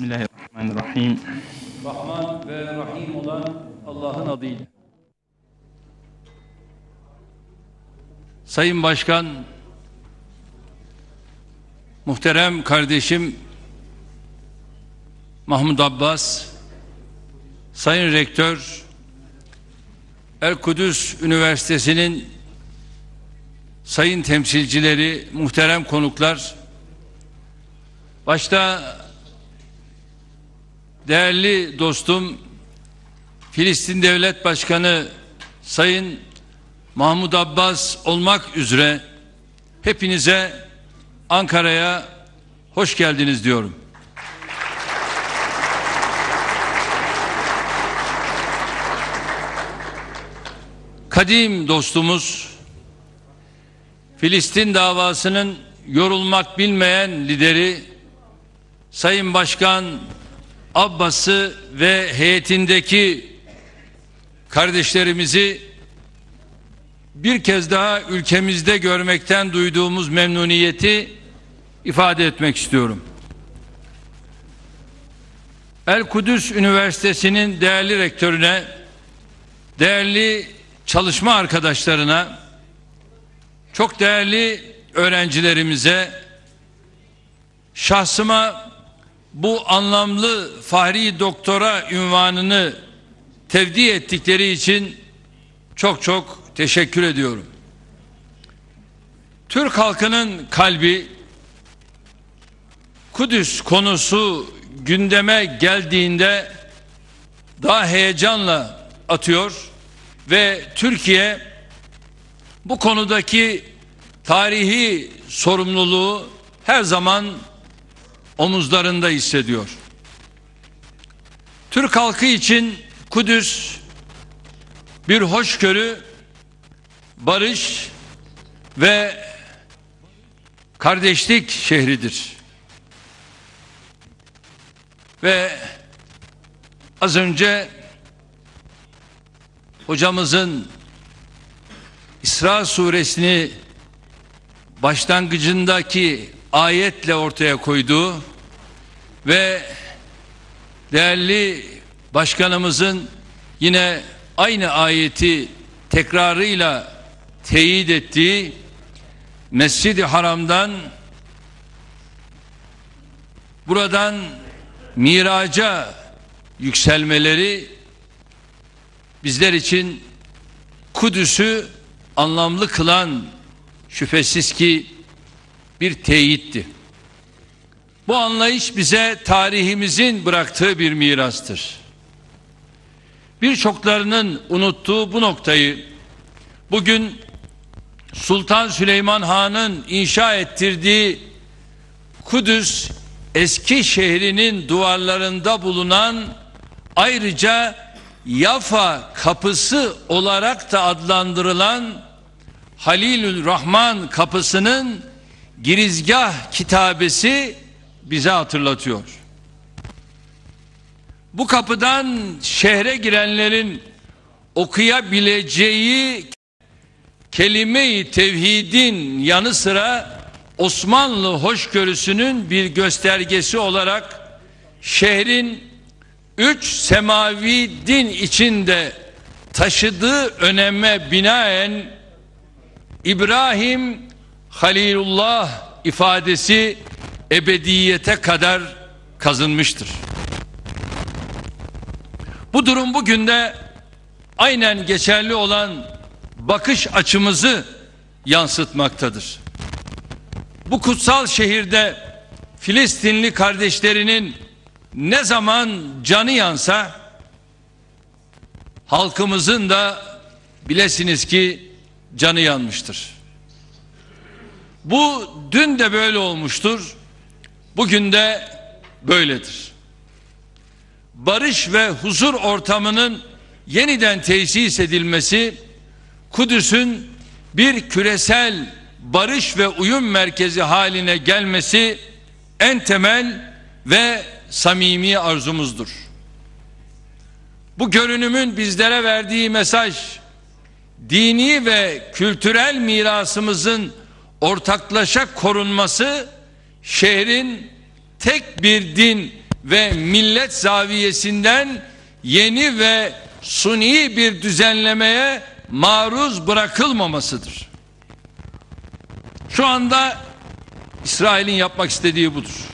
Bismillahirrahmanirrahim. Rahman ve Rahim olan Allah'ın adıyla. Sayın Başkan, muhterem kardeşim Mahmud Abbas, Sayın Rektör, El Kudüs Üniversitesi'nin sayın temsilcileri, muhterem konuklar, başta değerli dostum Filistin Devlet Başkanı Sayın Mahmud Abbas olmak üzere hepinize Ankara'ya hoş geldiniz diyorum. Kadim dostumuz Filistin davasının yorulmak bilmeyen lideri Sayın Başkan Abbas'ı ve heyetindeki kardeşlerimizi bir kez daha ülkemizde görmekten duyduğumuz memnuniyeti ifade etmek istiyorum. El Kudüs Üniversitesi'nin değerli rektörüne, değerli çalışma arkadaşlarına, çok değerli öğrencilerimize, şahsıma bu anlamlı fahri doktora ünvanını tevdi ettikleri için çok çok teşekkür ediyorum. Türk halkının kalbi Kudüs konusu gündeme geldiğinde daha heyecanla atıyor ve Türkiye bu konudaki tarihi sorumluluğu her zaman omuzlarında hissediyor. Türk halkı için Kudüs bir hoşgörü, barış ve kardeşlik şehridir. Ve az önce hocamızın İsra suresini başlangıcındaki ayetle ortaya koyduğu ve değerli başkanımızın yine aynı ayeti tekrarıyla teyit ettiği Mescid-i Haram'dan buradan miraca yükselmeleri bizler için Kudüs'ü anlamlı kılan şüphesiz ki bir teyitti. Bu anlayış bize tarihimizin bıraktığı bir mirastır. Birçoklarının unuttuğu bu noktayı bugün Sultan Süleyman Han'ın inşa ettirdiği Kudüs eski şehrinin duvarlarında bulunan ayrıca Yafa kapısı olarak da adlandırılan Halilül Rahman kapısının girizgah kitabesi bize hatırlatıyor. Bu kapıdan şehre girenlerin okuyabileceği kelime-i tevhidin yanı sıra Osmanlı hoşgörüsünün bir göstergesi olarak şehrin üç semavi din içinde taşıdığı öneme binaen İbrahim Halilullah ifadesi ebediyete kadar kazınmıştır. Bu durum bugün de aynen geçerli olan bakış açımızı yansıtmaktadır. Bu kutsal şehirde Filistinli kardeşlerinin ne zaman canı yansa halkımızın da bilesiniz ki canı yanmıştır. Bu dün de böyle olmuştur. Bugün de böyledir. Barış ve huzur ortamının yeniden tesis edilmesi Kudüs'ün bir küresel barış ve uyum merkezi haline gelmesi en temel ve samimi arzumuzdur. Bu görünümün bizlere verdiği mesaj dini ve kültürel mirasımızın ortaklaşa korunması şehrin tek bir din ve millet zaviyesinden yeni ve suni bir düzenlemeye maruz bırakılmamasıdır. Şu anda İsrail'in yapmak istediği budur.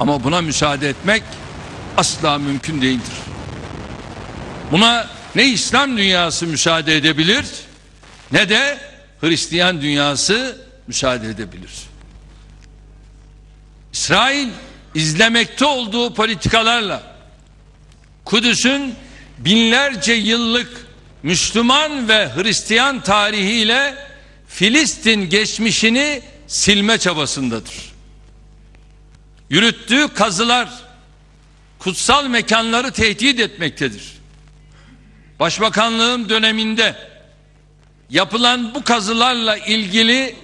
Ama buna müsaade etmek asla mümkün değildir. Buna ne İslam dünyası müsaade edebilir ne de Hristiyan dünyası müsaade edebilir. İsrail izlemekte olduğu politikalarla Kudüs'ün binlerce yıllık Müslüman ve Hristiyan tarihiyle Filistin geçmişini silme çabasındadır. Yürüttüğü kazılar kutsal mekanları tehdit etmektedir. Başbakanlığım döneminde yapılan bu kazılarla ilgili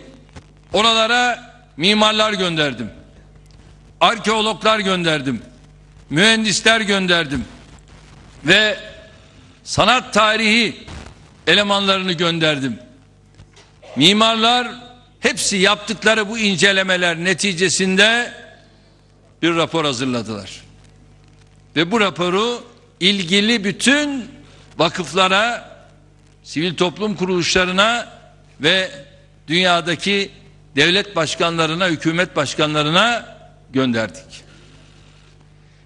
oralara mimarlar gönderdim. Arkeologlar gönderdim. Mühendisler gönderdim. Ve sanat tarihi elemanlarını gönderdim. Mimarlar hepsi yaptıkları bu incelemeler neticesinde bir rapor hazırladılar. Ve bu raporu ilgili bütün vakıflara, sivil toplum kuruluşlarına ve dünyadaki devlet başkanlarına, hükümet başkanlarına gönderdik.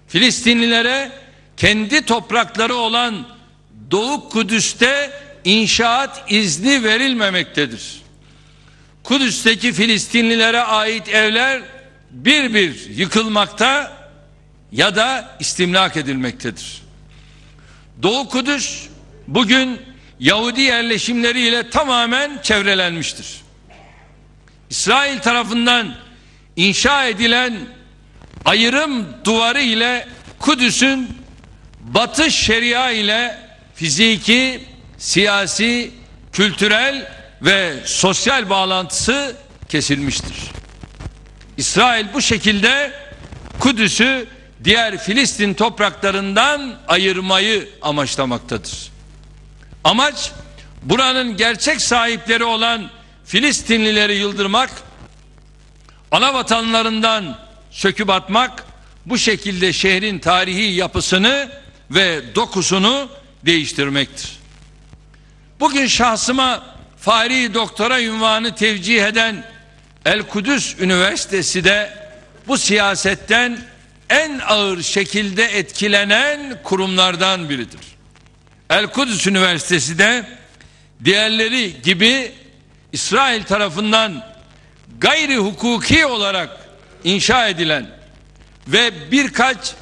Filistinlilere kendi toprakları olan Doğu Kudüs'te inşaat izni verilmemektedir. Kudüs'teki Filistinlilere ait evler bir bir yıkılmakta ya da istimlak edilmektedir. Doğu Kudüs bugün Yahudi yerleşimleriyle tamamen çevrelenmiştir. İsrail tarafından inşa edilen ayrım duvarı ile Kudüs'ün Batı Şeria ile fiziki, siyasi, kültürel ve sosyal bağlantısı kesilmiştir. İsrail bu şekilde Kudüs'ü diğer Filistin topraklarından ayırmayı amaçlamaktadır. Amaç buranın gerçek sahipleri olan Filistinlileri yıldırmak, ana vatanlarından söküp atmak, bu şekilde şehrin tarihi yapısını ve dokusunu değiştirmektir. Bugün şahsıma Fahri Doktora ünvanı tevcih eden El Kudüs Üniversitesi de bu siyasetten en ağır şekilde etkilenen kurumlardan biridir. El Kudüs Üniversitesi de diğerleri gibi İsrail tarafından gayri hukuki olarak inşa edilen ve birkaç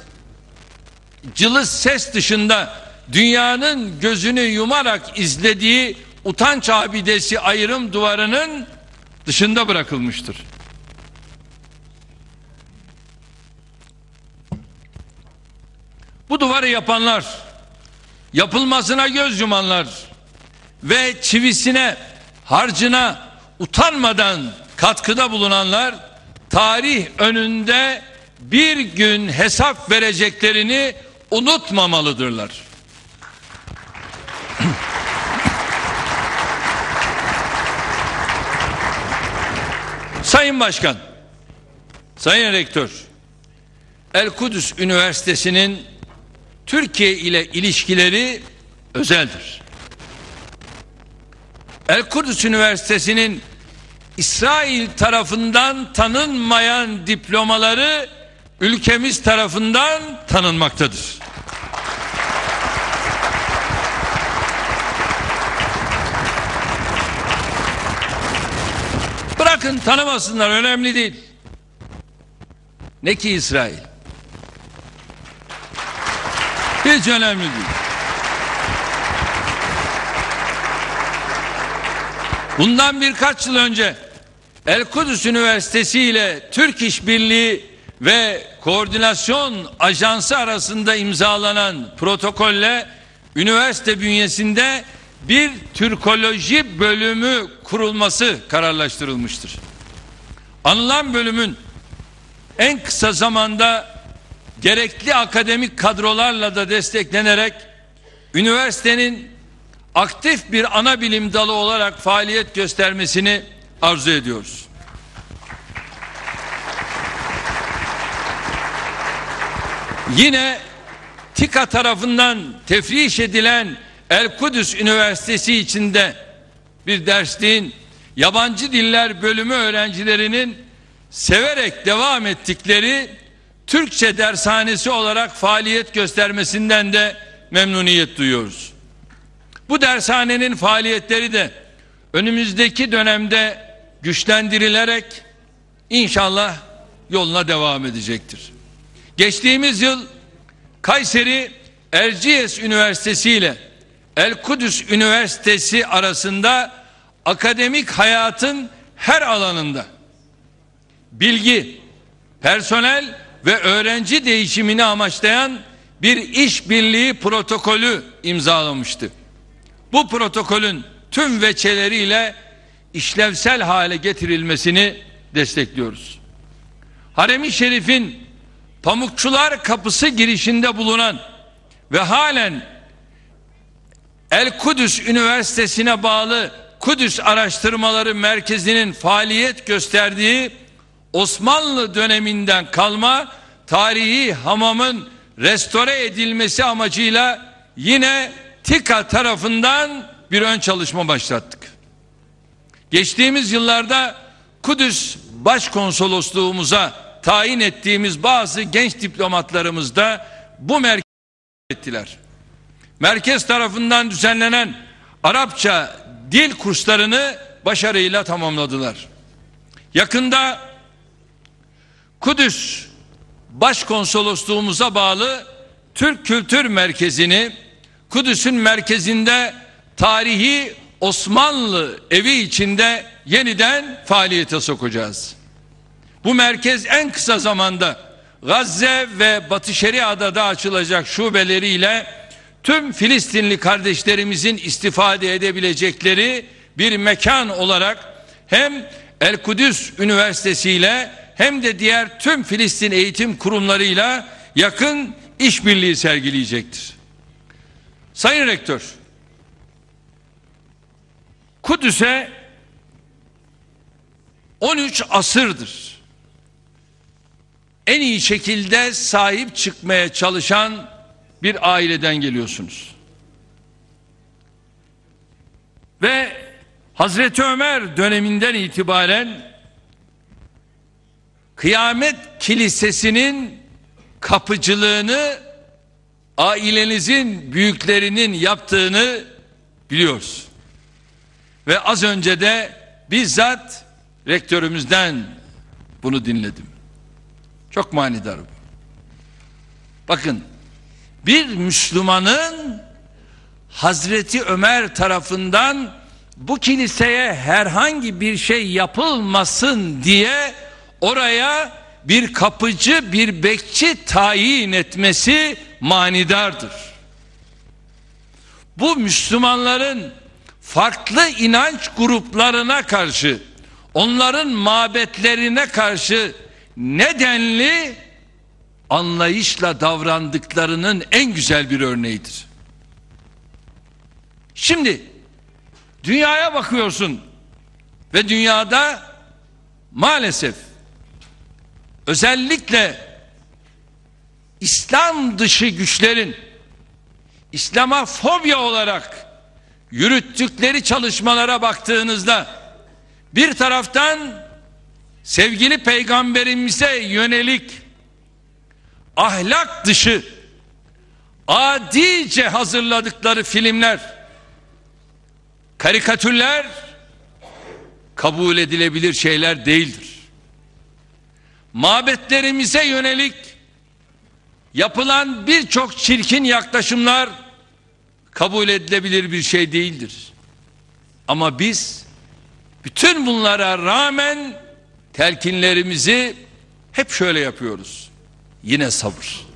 cılız ses dışında dünyanın gözünü yumarak izlediği utanç abidesi ayrım duvarının dışında bırakılmıştır. Bu duvarı yapanlar, yapılmasına göz yumanlar ve çivisine, harcına utanmadan katkıda bulunanlar tarih önünde bir gün hesap vereceklerini unutmamalıdırlar. Sayın Başkan, Sayın Rektör, El Kudüs Üniversitesi'nin Türkiye ile ilişkileri özeldir. El Kudüs Üniversitesi'nin İsrail tarafından tanınmayan diplomaları ülkemiz tarafından tanınmaktadır. Bırakın tanımasınlar önemli değil. Ne ki İsrail? Hiç önemli değil. Bundan birkaç yıl önce El Kudüs Üniversitesi ile Türk İş Birliği ve Koordinasyon Ajansı arasında imzalanan protokolle üniversite bünyesinde bir Türkoloji bölümü kurulması kararlaştırılmıştır. Anılan bölümün en kısa zamanda gerekli akademik kadrolarla da desteklenerek üniversitenin aktif bir ana bilim dalı olarak faaliyet göstermesini arzu ediyoruz. Yine TİKA tarafından tefriş edilen El Kudüs Üniversitesi içinde bir dersliğin yabancı diller bölümü öğrencilerinin severek devam ettikleri Türkçe dershanesi olarak faaliyet göstermesinden de memnuniyet duyuyoruz. Bu dershanenin faaliyetleri de önümüzdeki dönemde güçlendirilerek inşallah yoluna devam edecektir. Geçtiğimiz yıl Kayseri Erciyes Üniversitesi ile El Kudüs Üniversitesi arasında akademik hayatın her alanında bilgi, personel ve öğrenci değişimini amaçlayan bir işbirliği protokolü imzalamıştı. Bu protokolün tüm veçeleriyle işlevsel hale getirilmesini destekliyoruz. Harem-i Şerif'in Pamukçular Kapısı girişinde bulunan ve halen El Kudüs Üniversitesi'ne bağlı Kudüs Araştırmaları Merkezi'nin faaliyet gösterdiği Osmanlı döneminden kalma tarihi hamamın restore edilmesi amacıyla yine TİKA tarafından bir ön çalışma başlattık. Geçtiğimiz yıllarda Kudüs Başkonsolosluğumuza tayin ettiğimiz bazı genç diplomatlarımız da bu merkez ettiler. Merkez tarafından düzenlenen Arapça dil kurslarını başarıyla tamamladılar. Yakında Kudüs Başkonsolosluğumuza bağlı Türk Kültür Merkezi'ni Kudüs'ün merkezinde tarihi Osmanlı evi içinde yeniden faaliyete sokacağız. Bu merkez en kısa zamanda Gazze ve Batı Şeria'da açılacak şubeleriyle tüm Filistinli kardeşlerimizin istifade edebilecekleri bir mekan olarak hem El Kudüs Üniversitesi ile hem de diğer tüm Filistin eğitim kurumlarıyla yakın işbirliği sergileyecektir. Sayın Rektör, Kudüs'e 13 asırdır en iyi şekilde sahip çıkmaya çalışan bir aileden geliyorsunuz. Ve Hazreti Ömer döneminden itibaren Kıyamet Kilisesi'nin kapıcılığını ailenizin büyüklerinin yaptığını biliyoruz. Ve az önce de bizzat rektörümüzden bunu dinledim. Çok manidar bu. Bakın bir Müslümanın Hazreti Ömer tarafından bu kiliseye herhangi bir şey yapılmasın diye oraya bir kapıcı bir bekçi tayin etmesi manidardır. Bu Müslümanların farklı inanç gruplarına karşı onların mabetlerine karşı nedenli anlayışla davrandıklarının en güzel bir örneğidir. Şimdi dünyaya bakıyorsun ve dünyada maalesef özellikle İslam dışı güçlerin İslam'a fobya olarak yürüttükleri çalışmalara baktığınızda bir taraftan sevgili peygamberimize yönelik ahlak dışı adice hazırladıkları filmler karikatürler kabul edilebilir şeyler değildir. Mabetlerimize yönelik yapılan birçok çirkin yaklaşımlar kabul edilebilir bir şey değildir. Ama biz bütün bunlara rağmen telkinlerimizi hep şöyle yapıyoruz. Yine sabır.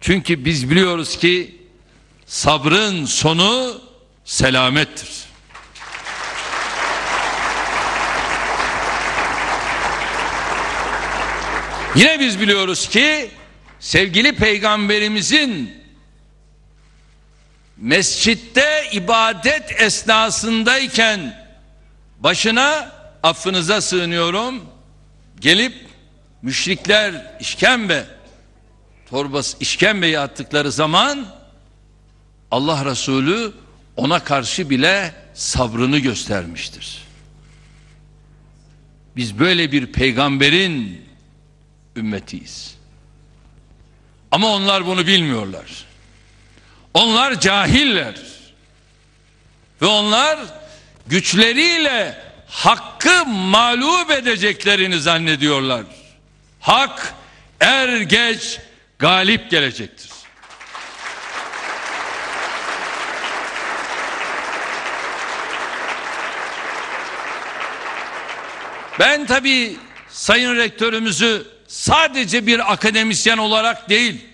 Çünkü biz biliyoruz ki sabrın sonu selamettir. Yine biz biliyoruz ki sevgili peygamberimizin mescitte ibadet esnasındayken başına affınıza sığınıyorum gelip müşrikler işkembe torbası işkembeye attıkları zaman Allah Resulü ona karşı bile sabrını göstermiştir. Biz böyle bir peygamberin ümmetiyiz. Ama onlar bunu bilmiyorlar. Onlar cahiller. Ve onlar güçleriyle hakkı mağlup edeceklerini zannediyorlar. Hak er geç galip gelecektir. Ben tabi sayın rektörümüzü sadece bir akademisyen olarak değil,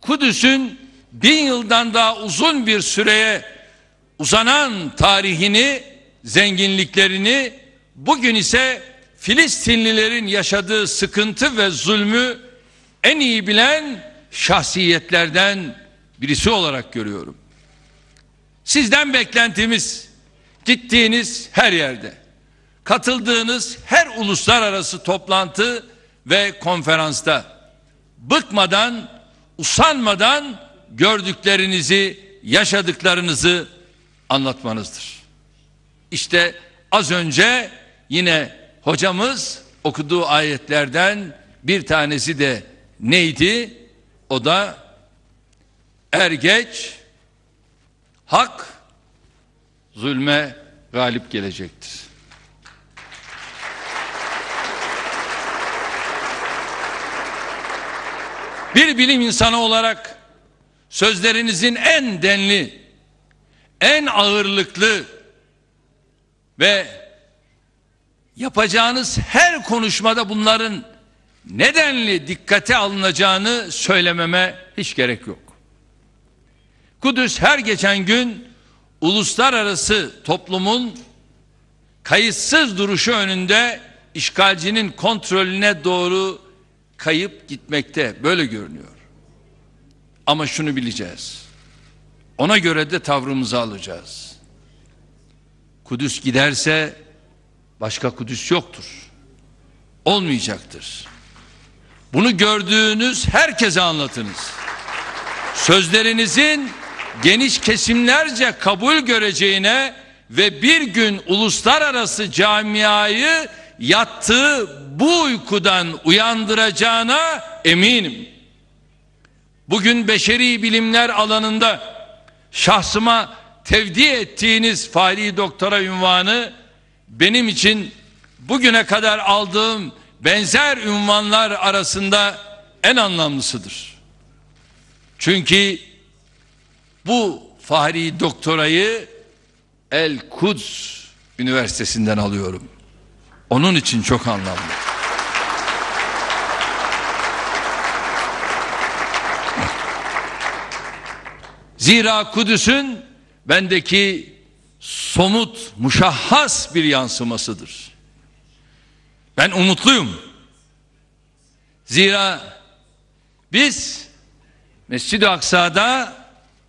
Kudüs'ün bin yıldan daha uzun bir süreye uzanan tarihini, zenginliklerini, bugün ise Filistinlilerin yaşadığı sıkıntı ve zulmü en iyi bilen şahsiyetlerden birisi olarak görüyorum. Sizden beklentimiz gittiğiniz her yerde, katıldığınız her uluslararası toplantı ve konferansta bıkmadan, usanmadan gördüklerinizi, yaşadıklarınızı anlatmanızdır. İşte az önce yine hocamız okuduğu ayetlerden bir tanesi de neydi? O da er geç hak zulme galip gelecektir. Bir bilim insanı olarak sözlerinizin en denli, en ağırlıklı ve yapacağınız her konuşmada bunların nedenli dikkate alınacağını söylememe hiç gerek yok. Kudüs her geçen gün uluslararası toplumun kayıtsız duruşu önünde işgalcinin kontrolüne doğru kayıp gitmekte böyle görünüyor. Ama şunu bileceğiz. Ona göre de tavrımızı alacağız. Kudüs giderse başka Kudüs yoktur. Olmayacaktır. Bunu gördüğünüz herkese anlatınız. Sözlerinizin geniş kesimlerce kabul göreceğine ve bir gün uluslararası camiayı yattığı bu uykudan uyandıracağına eminim. Bugün beşeri bilimler alanında şahsıma tevdi ettiğiniz faali doktora ünvanı benim için bugüne kadar aldığım benzer ünvanlar arasında en anlamlısıdır. Çünkü bu fahri doktorayı El Kuds Üniversitesi'nden alıyorum. Onun için çok anlamlı. Zira Kudüs'ün bendeki somut, muşahhas bir yansımasıdır. Ben umutluyum. Zira biz Mescid-i Aksa'da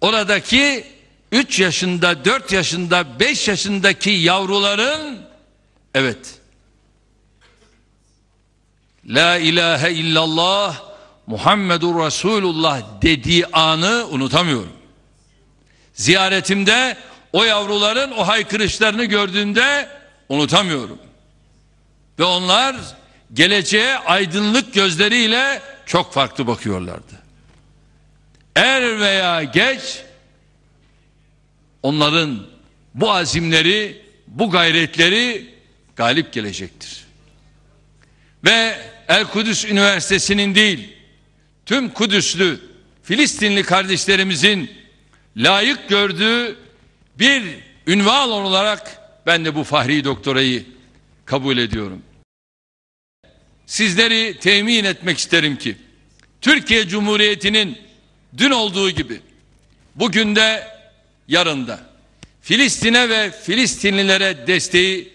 oradaki 3 yaşında, 4 yaşında, 5 yaşındaki yavruların evet La ilahe illallah Muhammedur Resulullah dediği anı unutamıyorum. Ziyaretimde o yavruların o haykırışlarını gördüğümde unutamıyorum. Ve onlar geleceğe aydınlık gözleriyle çok farklı bakıyorlardı. Er veya geç onların bu azimleri, bu gayretleri galip gelecektir. Ve El Kudüs Üniversitesi'nin değil, tüm Kudüslü, Filistinli kardeşlerimizin layık gördüğü bir ünvan olarak ben de bu fahri doktorayı kabul ediyorum. Sizleri temin etmek isterim ki Türkiye Cumhuriyeti'nin dün olduğu gibi bugün de yarın da Filistin'e ve Filistinlilere desteği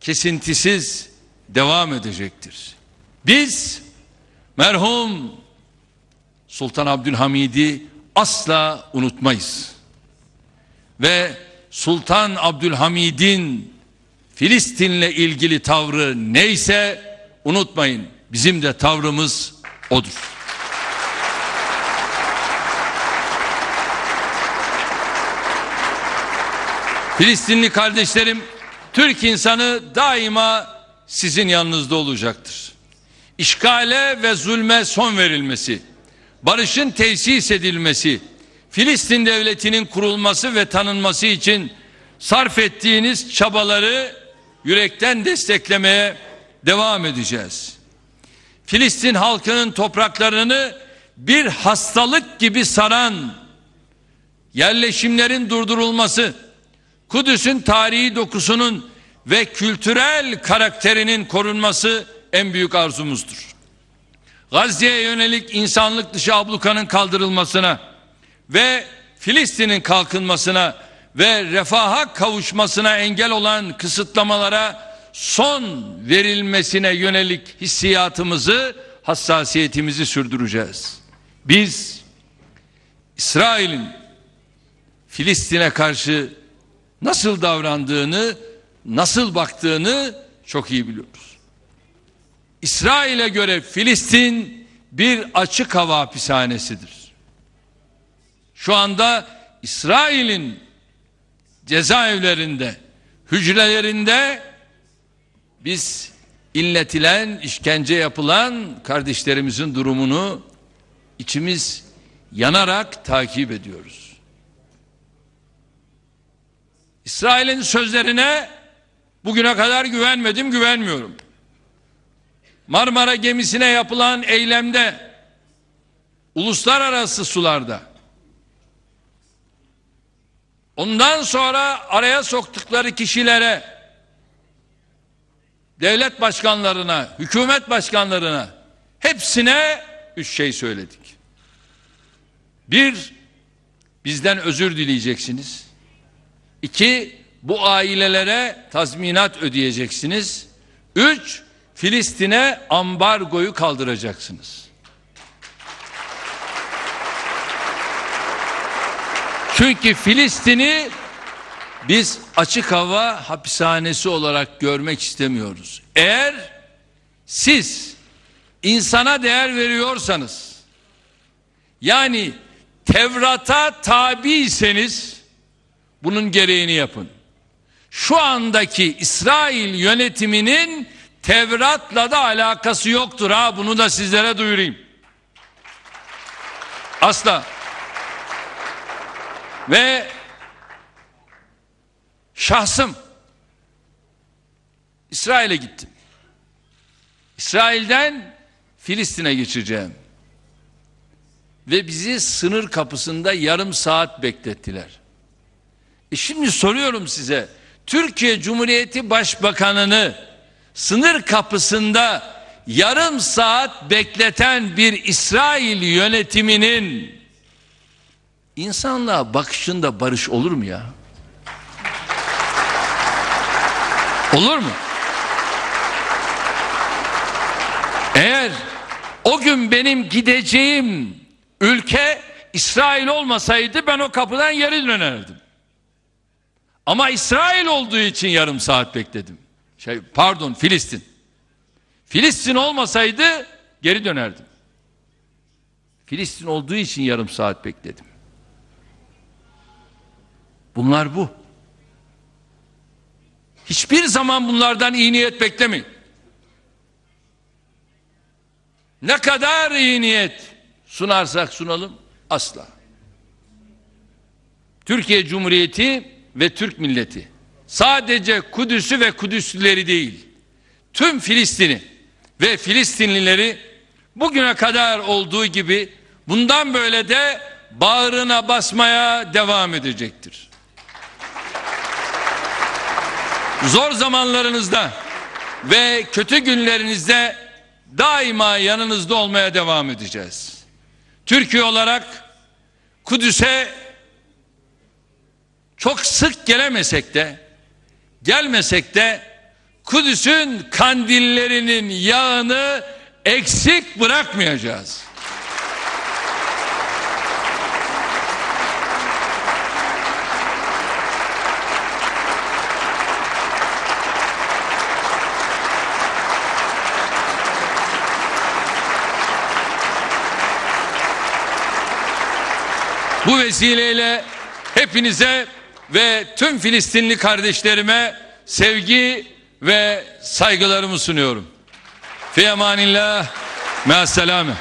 kesintisiz devam edecektir. Biz merhum Sultan Abdülhamid'i asla unutmayız. Ve Sultan Abdülhamid'in Filistin'le ilgili tavrı neyse unutmayın. Bizim de tavrımız odur. Filistinli kardeşlerim, Türk insanı daima sizin yanınızda olacaktır. İşgale ve zulme son verilmesi barışın tesis edilmesi, Filistin devletinin kurulması ve tanınması için sarf ettiğiniz çabaları yürekten desteklemeye devam edeceğiz. Filistin halkının topraklarını bir hastalık gibi saran yerleşimlerin durdurulması, Kudüs'ün tarihi dokusunun ve kültürel karakterinin korunması en büyük arzumuzdur. Gazze'ye yönelik insanlık dışı ablukanın kaldırılmasına ve Filistin'in kalkınmasına ve refaha kavuşmasına engel olan kısıtlamalara son verilmesine yönelik hissiyatımızı, hassasiyetimizi sürdüreceğiz. Biz İsrail'in Filistin'e karşı nasıl davrandığını, nasıl baktığını çok iyi biliyoruz. İsrail'e göre Filistin bir açık hava hapishanesidir. Şu anda İsrail'in cezaevlerinde, hücrelerinde biz inletilen, işkence yapılan kardeşlerimizin durumunu içimiz yanarak takip ediyoruz. İsrail'in sözlerine bugüne kadar güvenmedim, güvenmiyorum. Marmara gemisine yapılan eylemde uluslararası sularda ondan sonra araya soktukları kişilere devlet başkanlarına, hükümet başkanlarına hepsine üç şey söyledik. Bir, bizden özür dileyeceksiniz. İki, bu ailelere tazminat ödeyeceksiniz. Üç, Filistin'e ambargoyu kaldıracaksınız. Çünkü Filistin'i biz açık hava hapishanesi olarak görmek istemiyoruz. Eğer siz insana değer veriyorsanız yani Tevrat'a tabiyseniz bunun gereğini yapın. Şu andaki İsrail yönetiminin Tevrat'la da alakası yoktur ha bunu da sizlere duyurayım. Asla. Ve şahsım İsrail'e gittim. İsrail'den Filistin'e geçeceğim. Ve bizi sınır kapısında yarım saat beklettiler. E şimdi soruyorum size. Türkiye Cumhuriyeti Başbakanını sınır kapısında yarım saat bekleten bir İsrail yönetiminin insanlığa bakışında barış olur mu ya? Olur mu? Eğer o gün benim gideceğim ülke İsrail olmasaydı ben o kapıdan geri dönerdim. Ama İsrail olduğu için yarım saat bekledim. Şey pardon Filistin. Filistin olmasaydı geri dönerdim. Filistin olduğu için yarım saat bekledim. Bunlar bu. Hiçbir zaman bunlardan iyi niyet beklemeyin. Ne kadar iyi niyet sunarsak sunalım asla. Türkiye Cumhuriyeti ve Türk milleti sadece Kudüs'ü ve Kudüslüleri değil tüm Filistin'i ve Filistinlileri bugüne kadar olduğu gibi bundan böyle de bağrına basmaya devam edecektir. Zor zamanlarınızda ve kötü günlerinizde daima yanınızda olmaya devam edeceğiz. Türkiye olarak Kudüs'e çok sık gelemesek de gelmesek de Kudüs'ün kandillerinin yağını eksik bırakmayacağız. Bu vesileyle hepinize ve tüm Filistinli kardeşlerime sevgi ve saygılarımı sunuyorum. Fi emanillah. Me'asselame.